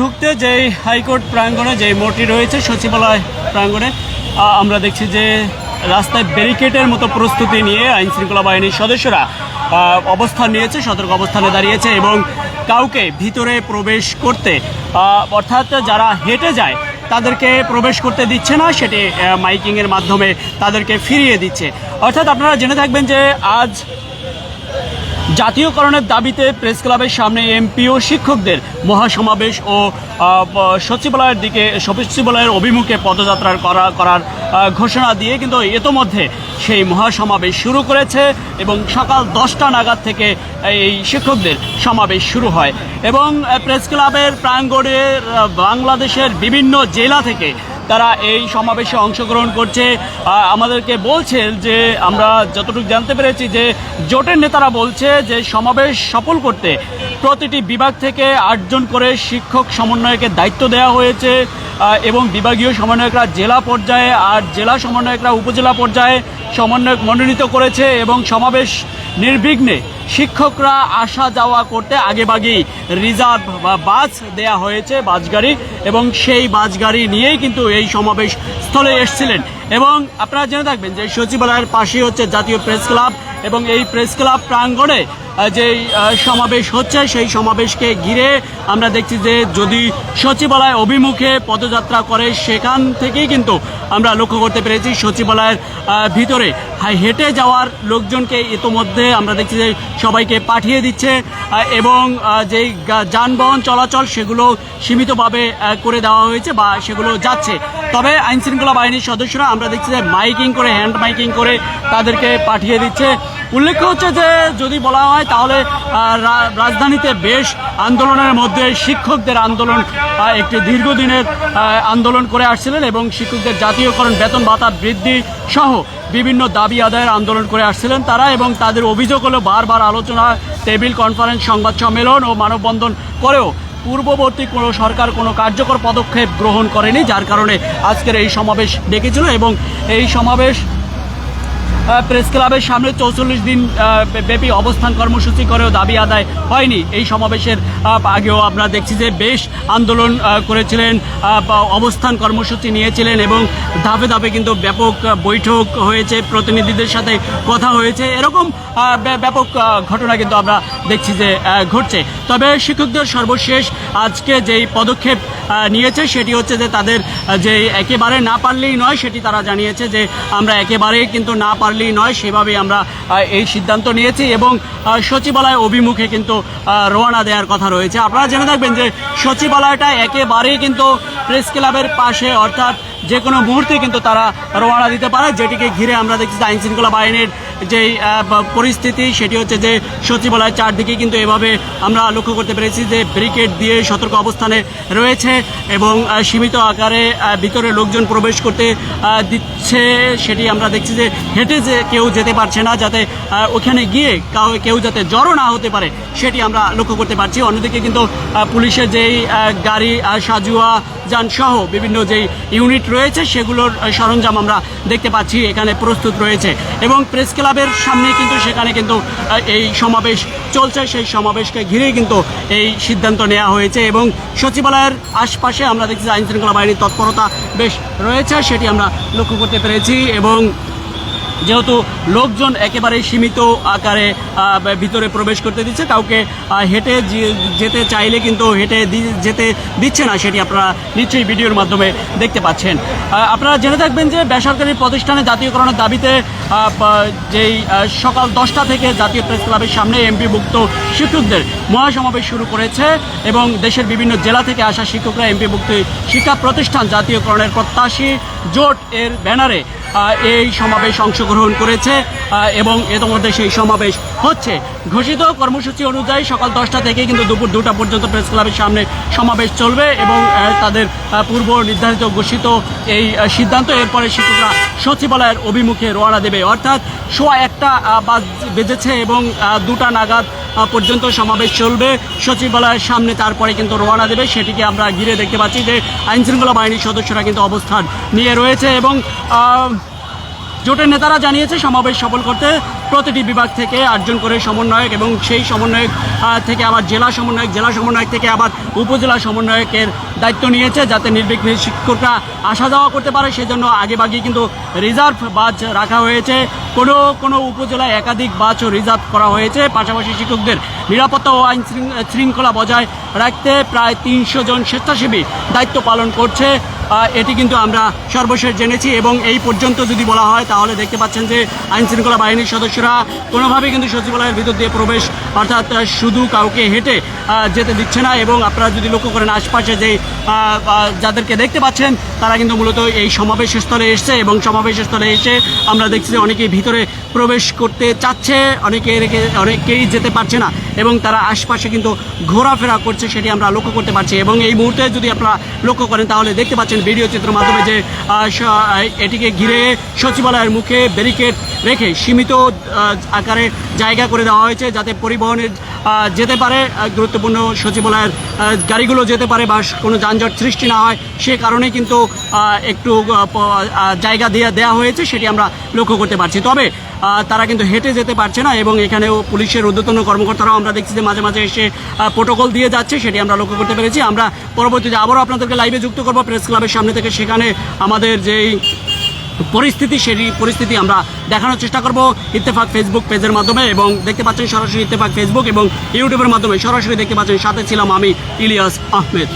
ঢুকতে যেই হাইকোর্ট প্রাঙ্গণে যে মোড়টি রয়েছে, সচিবালয় প্রাঙ্গণে আমরা দেখছি যে রাস্তায় ব্যারিকেডের মতো প্রস্তুতি নিয়ে আইন শৃঙ্খলা বাহিনীর সদস্যরা অবস্থান নিয়েছে, সতর্ক অবস্থানে দাঁড়িয়েছে এবং কাউকে ভিতরে প্রবেশ করতে অর্থাৎ যারা হেঁটে যায়, তাদেরকে প্রবেশ করতে দিচ্ছে না, সেটি মাইকিংয়ের মাধ্যমে তাদেরকে ফিরিয়ে দিচ্ছে। অর্থাৎ আপনারা জেনে থাকবেন যে আজ জাতীয়করণের দাবিতে প্রেস ক্লাবের সামনে এমপি ও শিক্ষকদের মহাসমাবেশ ও সচিবালয়ের দিকে, সচিবালয়ের অভিমুখে পদযাত্রার করা, করার ঘোষণা দিয়ে কিন্তু ইতোমধ্যে সেই মহাসমাবেশ শুরু করেছে এবং সকাল দশটা নাগাদ থেকে এই শিক্ষকদের সমাবেশ শুরু হয়। এবং প্রেস ক্লাবের প্রাঙ্গণে বাংলাদেশের বিভিন্ন জেলা থেকে তারা এই সমাবেশে অংশগ্রহণ করছে। আমাদেরকে বলছে যে, আমরা যতটুকু জানতে পেরেছি যে, জোটের নেতারা বলছে যে, সমাবেশ সফল করতে প্রতিটি বিভাগ থেকে আটজন করে শিক্ষক সমন্বয়কের দায়িত্ব দেওয়া হয়েছে এবং বিভাগীয় সমন্বয়করা জেলা পর্যায়ে আর জেলা সমন্বয়করা উপজেলা পর্যায়ে সমন্বয়ক মনোনীত করেছে এবং সমাবেশ নির্বিঘ্নে শিক্ষকরা আসা যাওয়া করতে আগেভাগেই রিজার্ভ বা বাস দেয়া হয়েছে বাস গাড়ি এবং সেই বাস গাড়ি নিয়েই কিন্তু এই সমাবেশ স্থলে এসছিলেন। এবং আপনারা জেনে থাকবেন যে সচিবালয়ের পাশেই হচ্ছে জাতীয় প্রেস ক্লাব এবং এই প্রেস ক্লাব প্রাঙ্গণে আহ, যে সমাবেশ হচ্ছে সেই সমাবেশকে ঘিরে আমরা দেখছি যে যদি সচিবালয় অভিমুখে পদযাত্রা করে সেখান থেকেই কিন্তু আমরা লক্ষ্য করতে পেরেছি সচিবালয়ের ভিতরে। হেঁটে যাওয়ার লোকজনকে ইতোমধ্যে আমরা দেখছি যে সবাইকে পাঠিয়ে দিচ্ছে এবং যেই যানবাহন চলাচল সেগুলো সীমিতভাবে করে দেওয়া হয়েছে বা সেগুলো যাচ্ছে। তবে আইনশৃঙ্খলা বাহিনীর সদস্যরা আমরা দেখছি যে মাইকিং করে হ্যান্ড মাইকিং করে তাদেরকে পাঠিয়ে দিচ্ছে। উল্লেখ্য হচ্ছে যে যদি বলা হয় তাহলে রাজধানীতে বেশ আন্দোলনের মধ্যে শিক্ষকদের আন্দোলন একটি দীর্ঘদিনের আন্দোলন করে আসছিলেন এবং শিক্ষকদের জাতীয়করণ, বেতন ভাতা বৃদ্ধি সহ বিভিন্ন দাবি আদায়ের আন্দোলন করে আসছিলেন তারা এবং তাদের অভিযোগ হলো বারবার আলোচনা, টেবিল কনফারেন্স, সংবাদ সম্মেলন ও মানববন্ধন করেও পূর্ববর্তী কোনো সরকার কোনো কার্যকর পদক্ষেপ গ্রহণ করেনি, যার কারণে আজকের এই সমাবেশ ডেকেছিল এবং এই সমাবেশ প্রেস ক্লাবের সামনে চৌচল্লিশ দিন ব্যাপী অবস্থান কর্মসূচি করেও দাবি আদায় হয়নি। এই সমাবেশের আগেও আমরা দেখছি যে বেশ আন্দোলন করেছিলেন অবস্থান কর্মসূচি নিয়েছিলেন এবং ধাপে ধাপে কিন্তু ব্যাপক বৈঠক হয়েছে, প্রতিনিধিদের সাথে কথা হয়েছে। এরকম ব্যাপক ঘটনা কিন্তু আমরা দেখছি যে ঘটছে। তবে শিক্ষকদের সর্বশেষ আজকে যেই পদক্ষেপ নিয়েছে সেটি হচ্ছে যে তাদের যে একেবারে না পারলেই নয় সেটি তারা জানিয়েছে যে আমরা একেবারেই কিন্তু না পারলেই নয় সেভাবেই আমরা এই সিদ্ধান্ত নিয়েছি এবং সচিবালয় অভিমুখে কিন্তু রওনা দেওয়ার কথা রয়েছে। আপনারা জেনে থাকবেন যে সচিবালয়টা একেবারেই কিন্তু প্রেস ক্লাবের পাশে, অর্থাৎ যে কোনো মুহূর্তে কিন্তু তারা রওনা দিতে পারে। যেটিকে ঘিরে আমরা দেখছি আইন শৃঙ্খলা বাহিনীর যেই পরিস্থিতি, সেটি হচ্ছে যে সচিবালয়ের চারদিকে কিন্তু এভাবে আমরা লক্ষ্য করতে পেরেছি যে ব্রিকেড দিয়ে সতর্ক অবস্থানে রয়েছে এবং সীমিত আকারে ভিতরে লোকজন প্রবেশ করতে দিচ্ছে। সেটি আমরা দেখছি যে হেঁটে যে কেউ যেতে পারছে না, যাতে ওখানে গিয়ে কাউ, কেউ যাতে জড়ো না হতে পারে, সেটি আমরা লক্ষ্য করতে পারছি। অন্যদিকে কিন্তু পুলিশের যেই গাড়ি সাজুয়া যান সহ বিভিন্ন যেই ইউনিট রয়েছে, সেগুলোর সরঞ্জাম আমরা দেখতে পাচ্ছি, এখানে প্রস্তুত রয়েছে। এবং প্রেস ক্লাবের সামনে কিন্তু সেখানে কিন্তু এই সমাবেশ চলছে। সেই সমাবেশকে ঘিরেই কিন্তু এই সিদ্ধান্ত নেওয়া হয়েছে এবং সচিবালয়ের আশপাশে আমরা দেখছি আইনশৃঙ্খলা আইন শৃঙ্খলা বাহিনীর তৎপরতা বেশ রয়েছে, সেটি আমরা লক্ষ্য করতে পেরেছি এবং যেহেতু লোকজন একেবারে সীমিত আকারে ভিতরে প্রবেশ করতে দিচ্ছে, কাউকে হেঁটে যেতে চাইলে কিন্তু হেঁটে যেতে দিচ্ছে না, সেটি আপনারা নিশ্চয়ই ভিডিওর মাধ্যমে দেখতে পাচ্ছেন। আপনারা জেনে থাকবেন যে বেসরকারি প্রতিষ্ঠানে জাতীয়করণের দাবিতে যেই সকাল দশটা থেকে জাতীয় প্রেস ক্লাবের সামনে এমপিভুক্ত শিক্ষকদের মহাসমাবেশ শুরু করেছে এবং দেশের বিভিন্ন জেলা থেকে আসা শিক্ষকরা এমপিভুক্ত শিক্ষা প্রতিষ্ঠান জাতীয়করণের প্রত্যাশী জোট এর ব্যানারে এই সমাবেশ অংশগ্রহণ করেছে এবং ইতিমধ্যে সেই সমাবেশ হচ্ছে। ঘোষিত কর্মসূচি অনুযায়ী সকাল দশটা থেকে কিন্তু দুপুর দুটা পর্যন্ত প্রেস ক্লাবের সামনে সমাবেশ চলবে এবং তাদের পূর্ব নির্ধারিত ঘোষিত এই সিদ্ধান্ত। এরপরে শিক্ষকরা সচিবালয়ের অভিমুখে রওনা দেবে। অর্থাৎ সোয়া একটা বেজেছে এবং দুটা নাগাদ পর্যন্ত সমাবেশ চলবে। সচিবালয়ের সামনে তারপরে কিন্তু রওনা দেবে। সেটিকে আমরা ঘিরে দেখতে পাচ্ছি যে আইনশৃঙ্খলা বাহিনীর সদস্যরা কিন্তু অবস্থান নিয়ে রয়েছে এবং জোটের নেতারা জানিয়েছে সমাবেশ সফল করতে প্রতিটি বিভাগ থেকে আটজন করে সমন্বয়ক এবং সেই সমন্বয়ক থেকে আবার জেলা সমন্বয়ক জেলা সমন্বয়ক থেকে আবার উপজেলা সমন্বয়কের দায়িত্ব নিয়েছে যাতে নির্বিঘ্নে শিক্ষকরা আসা যাওয়া করতে পারে। সেজন্য আগেভাগে কিন্তু রিজার্ভ বাস রাখা হয়েছে। কোনো কোনো উপজেলায় একাধিক বাসও রিজার্ভ করা হয়েছে। পাশাপাশি শিক্ষকদের নিরাপত্তা ও আইন শৃঙ্খলা বজায় রাখতে প্রায় তিনশো জন স্বেচ্ছাসেবী দায়িত্ব পালন করছে। এটি কিন্তু আমরা সর্বশেষ জেনেছি এবং এই পর্যন্ত যদি বলা হয়, তাহলে দেখতে পাচ্ছেন যে আইন শৃঙ্খলা বাহিনীর সদস্যরা কোনোভাবেই কিন্তু সচিবালয়ের ভিতর দিয়ে প্রবেশ, অর্থাৎ শুধু কাউকে হেঁটে যেতে দিচ্ছে না এবং আপনারা যদি লক্ষ্য করেন আশপাশে যে যাদেরকে দেখতে পাচ্ছেন, তারা কিন্তু মূলত এই সমাবেশ স্থলে এসছে এবং সমাবেশ স্থলে এসে আমরা দেখছি যে অনেকেই ভিতরে প্রবেশ করতে চাচ্ছে, অনেকে রেখে, অনেকেই যেতে পারছে না এবং তারা আশপাশে কিন্তু ঘোরাফেরা করছে সেটি আমরা লক্ষ্য করতে পারছি এবং এই মুহূর্তে যদি আপনারা লক্ষ্য করেন তাহলে দেখতে পাচ্ছেন ভিডিও চিত্রের মাধ্যমে যে এটিকে ঘিরে সচিবালয়ের মুখে ব্যারিকেড রেখে সীমিত আকারে জায়গা করে দেওয়া হয়েছে যাতে পরিবহনের আহ, যেতে পারে গুরুত্বপূর্ণ সচিবালয়ের গাড়িগুলো যেতে পারে বা কোনো যানজট সৃষ্টি না হয় সে কারণে কিন্তু একটু জায়গা দিয়ে দেওয়া হয়েছে সেটি আমরা লক্ষ্য করতে পারছি। তবে তারা কিন্তু হেঁটে যেতে পারছে না এবং এখানেও পুলিশের ঊর্ধ্বতন কর্মকর্তারাও আমরা দেখছি যে মাঝে মাঝে এসে প্রোটোকল দিয়ে যাচ্ছে সেটি আমরা লক্ষ্য করতে পেরেছি। আমরা পরবর্তীতে আবারও আপনাদেরকে লাইভে যুক্ত করব প্রেস ক্লাবের সামনে থেকে। সেখানে আমাদের যেই পরিস্থিতি সেই পরিস্থিতি আমরা দেখানোর চেষ্টা করব ইত্তেফাক ফেসবুক পেজের মাধ্যমে এবং দেখতে পাচ্ছেন সরাসরি ইত্তেফাক ফেসবুক এবং ইউটিউবের মাধ্যমে সরাসরি দেখতে পাচ্ছেন সাথে ছিলাম আমি ইলিয়াস আহমেদ।